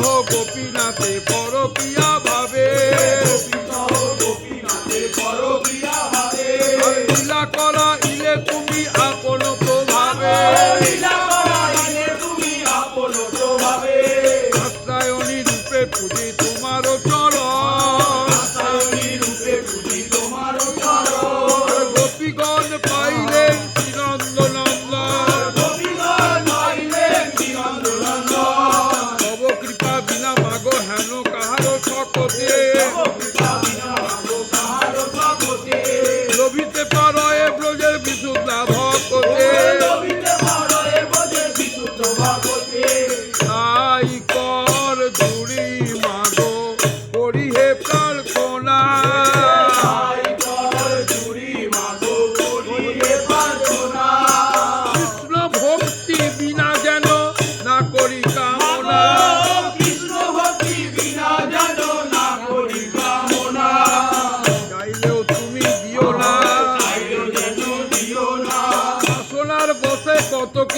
গোপীনাথে পরপিয়া ভাবে গোপীনাথে পরপিয়া ভাবে লীলা করা ইলে তুমি আপ 화이팅!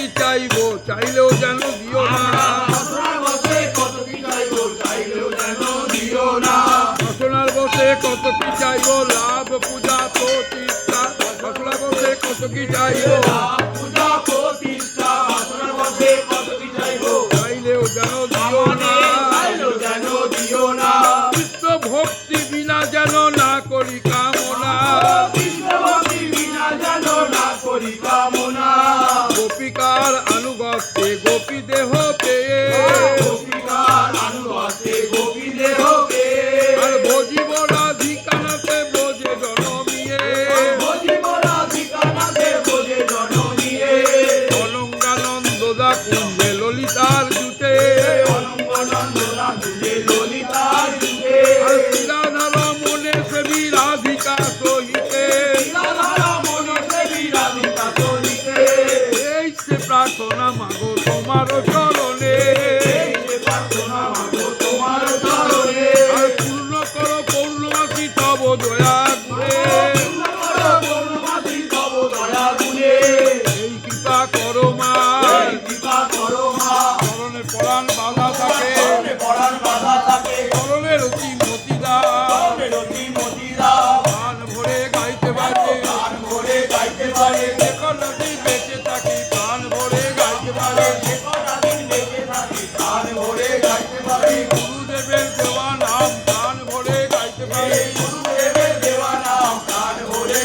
কি চাইব চাইলেও যেন দিও না। রসনার বসে কত কি চাইব লাভ পূজা তো প্রতিষ্ঠা রসনার বসে কত কি চাইব গোপী দেহ পরাণ বাধা থাকে। পরাণ বাধা থাকে। চরণে রতি মতিদা। রতি মতিদা। গান ভরে গাইতে পারে। গান ভরে গাইতে পারে। এখন নদী বেঁচে থাকি গান ভরে গাইতে পারে। এখন নদী বেঁচে পারে। গুরুদেবের দেওয়া নাম গান ভরে গাইতে পারে। গুরুদেবের দেওয়া নাম গান ভরে